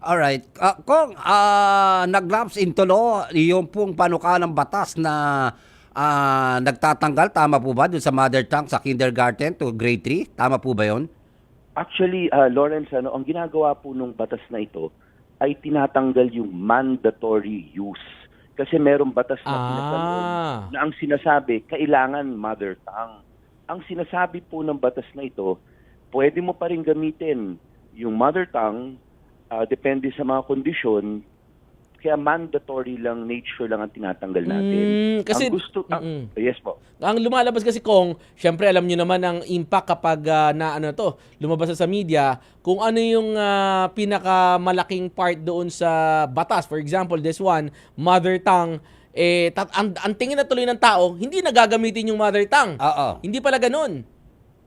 Alright. Ah, kung ah, nag-lapse into law, yung pong panukalang batas na ah, nagtatanggal, tama po ba, dun sa mother tongue sa kindergarten to grade 3? Tama po ba yon? Actually, uh, Lawrence, ano, ang ginagawa po nung batas na ito ay tinatanggal yung mandatory use. Kasi merong batas na Ah. na ang sinasabi, kailangan mother tongue. Ang sinasabi po ng batas na ito, pwede mo pa rin gamitin yung mother tongue, ah, depende sa mga kondisyon, kaya mandatory lang, nature lang ang tinatanggal natin. Mm, kasi- ang gusto, ang- Mm-mm. yes po. Ang lumalabas kasi kung, syempre alam nyo naman ang impact kapag ah, na ano to, lumabas sa media, kung ano yung ah, pinakamalaking part doon sa batas. For example, this one, mother tongue, eh, tat- ang, ang tingin na tuloy ng tao, hindi na gagamitin yung mother tongue. Oo. Hindi pala ganun.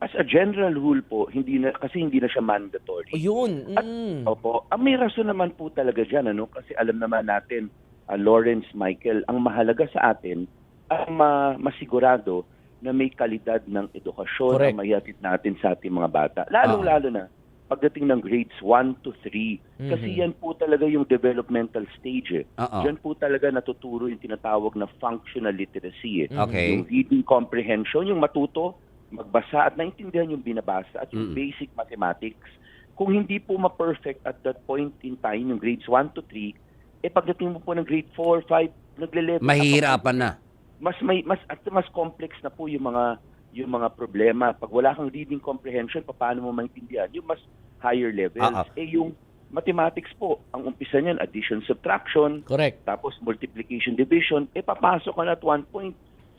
As a general rule po, hindi na, kasi hindi na siya mandatory. O yun. Mm. Opo. Ang may rason naman po talaga dyan, ano? Kasi alam naman natin, ah, Lawrence Michael, ang mahalaga sa atin, ang ma- masigurado na may kalidad ng edukasyon Correct. ang maihatid natin sa ating mga bata. Lalong-lalo na pagdating ng grades 1 to 3. Kasi Mhm. yan po talaga yung developmental stage. Eh. Oo. Diyan po talaga natuturo yung tinatawag na functional literacy. Eh. Okay. Yung reading comprehension, yung matuto, magbasa at naintindihan yung binabasa at yung Mm. basic mathematics. Kung hindi po ma-perfect at that point in time, yung grades 1 to 3, eh pagdating mo po ng grade 4, 5, nagle-level up Mahihirapan na. mas may mas at mas complex na po yung mga yung mga problema. Pag wala kang reading comprehension, paano mo maintindihan? Yung mas higher levels. Ah. Eh yung mathematics po, ang umpisa niyan addition, subtraction, Correct. tapos multiplication, division, eh papasok ka na at one point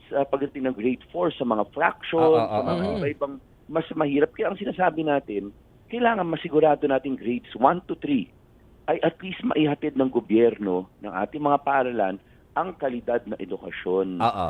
sa pagdating ng grade 4 sa mga fraction, Ah, ah, sa ah, mga ah. iba-ibang mas mahirap. Kaya ang sinasabi natin, kailangan masigurado natin grades 1 to 3 ay at least maihatid ng gobyerno ng ating mga paaralan ang kalidad na edukasyon. Oo.